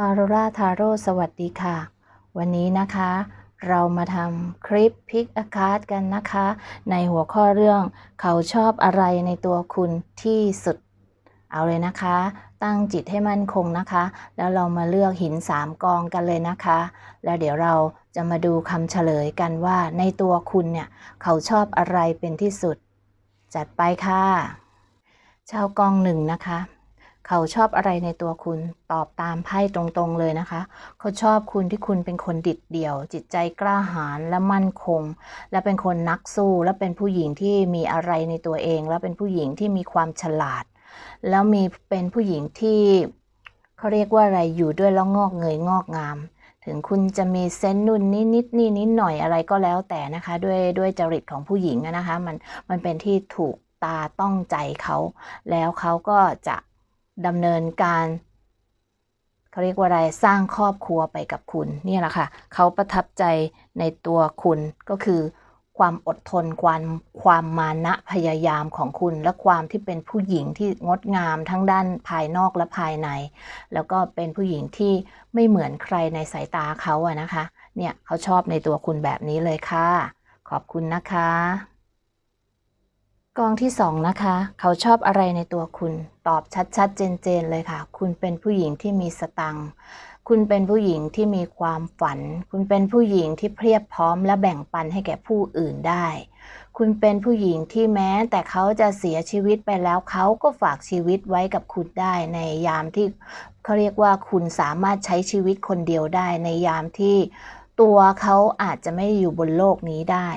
ออโรราทาโร่สวัสดีค่ะ วันนี้นะคะ เรามาทำคลิปพิกอาคาร์ดกันนะคะ ในหัวข้อเรื่องเขาชอบอะไรในตัวคุณที่สุด เอาเลยนะคะ ตั้งจิตให้มั่นคงนะคะ แล้วเรามาเลือกหินสามกองกันเลยนะคะ แล้วเดี๋ยวเราจะมาดูคำเฉลยกันว่าในตัวคุณเนี่ย เขาชอบอะไรเป็นที่สุด จัดไปค่ะ ชาวกองหนึ่งนะคะ เขาชอบอะไรในตัวคุณตอบตามไพ่ตรงๆเลยนะคะ เขาชอบคุณที่คุณเป็นคนดิดเดี่ยว จิตใจกล้าหาญและมั่นคง และเป็นคนนักสู้ และเป็นผู้หญิงที่มีอะไรในตัวเอง และเป็นผู้หญิงที่มีความฉลาด แล้วมีเป็นผู้หญิงที่เขาเรียกว่าอะไรอยู่ด้วยแล้วงอกเงยงอกงาม ถึงคุณจะมีเซนนุ่นนิดนิดนี่นิดหน่อยอะไรก็แล้วแต่นะคะ ด้วยด้วยจริตของผู้หญิงนะคะ มันมันเป็นที่ถูกตาต้องใจเขา แล้วเขาก็จะ ดำเนินการเขาเรียกว่าอะไรสร้างครอบครัวไปกับคุณนี่แหละค่ะเขาประทับใจในตัวคุณก็คือความอดทนความความมานะพยายามของคุณ และความที่เป็นผู้หญิงที่งดงามทั้งด้านภายนอกและภายใน แล้วก็เป็นผู้หญิงที่ไม่เหมือนใครในสายตาเขาอะนะคะ เนี่ยเขาชอบในตัวคุณแบบนี้เลยค่ะ ขอบคุณนะคะ กองที่สองนะคะ เขาชอบอะไรในตัวคุณ ตอบชัดๆ เจนๆ เลยค่ะ คุณเป็นผู้หญิงที่มีสตังค์คุณเป็นผู้หญิงที่มีความฝัน คุณเป็นผู้หญิงที่เพียบพร้อมและแบ่งปันให้แก่ผู้อื่นได้ คุณเป็นผู้หญิงที่แม้แต่เขาจะเสียชีวิตไปแล้วเขาก็ฝากชีวิตไว้กับคุณได้ ในยามที่เขาเรียกว่าคุณสามารถใช้ชีวิตคนเดียวได้ในยามที่ ตัวเขาอาจจะไม่อยู่บนโลกนี้ได้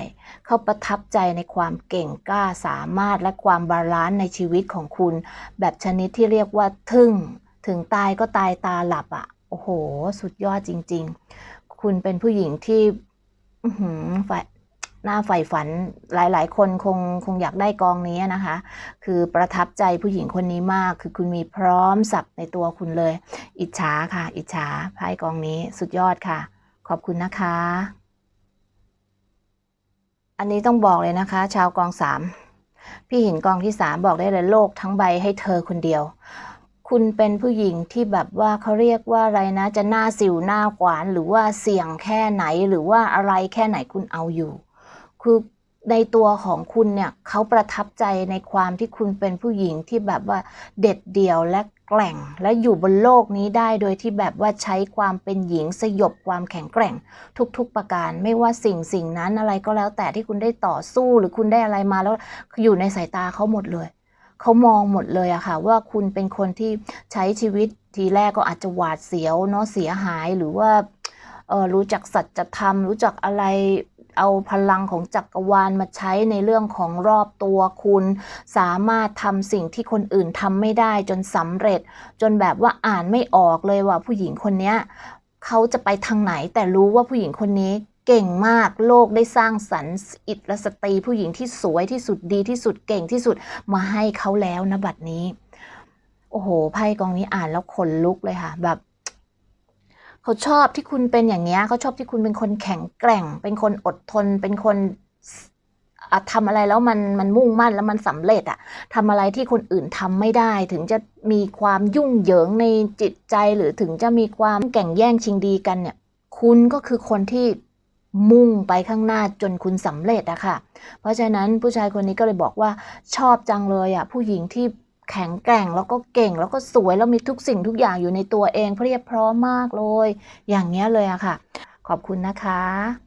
เขาประทับใจในความเก่งกล้าสามารถและความบาลานซ์ในชีวิตของคุณ แบบชนิดที่เรียกว่าทึ่ง ถึงตายก็ตายตาหลับอะ่ะ โอ้โห สุดยอดจริง ๆ คุณเป็นผู้หญิงที่อื้อหือฝ่ายน่าใฝ่ฝันหลาย ๆ คนคงคงอยากได้กองนี้นะคะ คือประทับใจผู้หญิงคนนี้มาก คือคุณมีพร้อมสับในตัวคุณเลย อิจฉาค่ะ อิจฉาไพ่กองนี้สุดยอดค่ะ ขอบคุณนะคะ อันนี้ต้องบอกเลยนะคะ ชาวกองสามพี่หินกองที่สามบอกได้เลยโลกทั้งใบให้เธอคนเดียว คุณเป็นผู้หญิงที่แบบว่าเขาเรียกว่าอะไรนะ จะหน้าสิวหน้าขวานหรือว่าเสี่ยงแค่ไหนหรือว่าอะไรแค่ไหนคุณเอาอยู่ คือในตัวของคุณเนี่ยเขาประทับใจในความที่คุณเป็นผู้หญิงที่แบบว่าเด็ดเดี่ยวและ แกร่ง และอยู่บนโลกนี้ได้โดยที่แบบว่าใช้ความเป็นหญิงสยบความแข็งแกร่ง ทุกๆประการ ไม่ว่าสิ่งสิ่งนั้นอะไรก็แล้วแต่ที่คุณได้ต่อสู้หรือคุณได้อะไรมาแล้วอยู่ในสายตาเขาหมดเลยเขามองหมดเลยอะค่ะ ว่าคุณเป็นคนที่ใช้ชีวิตทีแรกก็อาจจะหวาดเสียวเนาะเสียหายหรือว่าเออรู้จักสัจธรรม รู้จักอะไร เอาพลังของจักรวาลมาใช้ในเรื่องของรอบตัวคุณ สามารถทำสิ่งที่คนอื่นทำไม่ได้จนสำเร็จ จนแบบว่าอ่านไม่ออกเลยว่าผู้หญิงคนนี้เขาจะไปทางไหนแต่รู้ว่าผู้หญิงคนนี้เก่งมากโลกได้สร้างสรรค์อิตรสตรีผู้หญิงที่สวยที่สุดดีที่สุดเก่งที่สุดมาให้เขาแล้วนะบัดนี้ โอ้โหไพ่กองนี้อ่านแล้วขนลุกเลยค่ะ แบบ เขาชอบที่คุณเป็นอย่างเงี้ยเขาชอบที่คุณเป็นคนแข็งแกร่ง เป็นคนอดทน เป็นคนทำอะไรแล้วมันมันมุ่งมั่นแล้วมันสำเร็จอะทำอะไรที่คนอื่นทำไม่ได้ ถึงจะมีความยุ่งเหยิงในจิตใจหรือถึงจะมีความแข่งแย่งชิงดีกันเนี่ย คุณก็คือคนที่มุ่งไปข้างหน้าจนคุณสำเร็จอะค่ะ เพราะฉะนั้นผู้ชายคนนี้ก็เลยบอกว่าชอบจังเลยอะผู้หญิงที่ แข็งแกร่งแล้วก็เก่งแล้วก็สวยแล้วมีทุกสิ่งทุกอย่างอยู่ในตัวเองเพียบพร้อมมากเลย อย่างเงี้ยเลยอะค่ะ ขอบคุณนะคะ